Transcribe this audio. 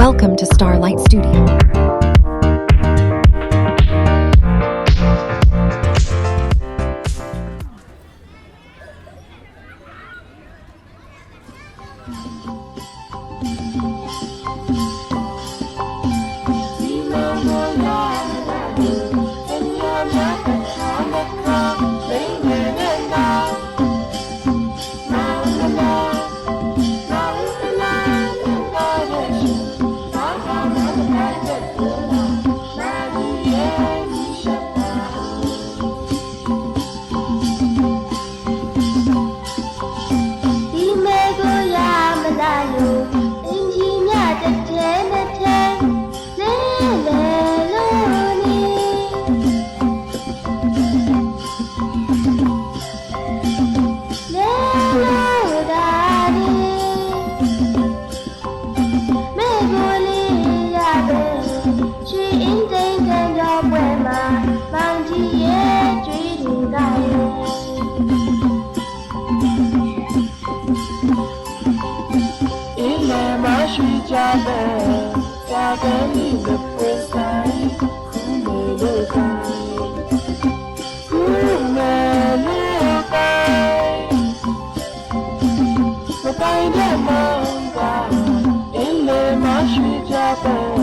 Welcome to Starlight Studio. လယ်မရှိကြတဲ့ကြာတဲ့ဒီကိုပွင့်ဆိုင်ခုမေလို့ဆိုင်ခုမေလို့ဆိုင်မပိုင်တဲ့မောင်ကအင်းလယ်မရှိကြတဲ့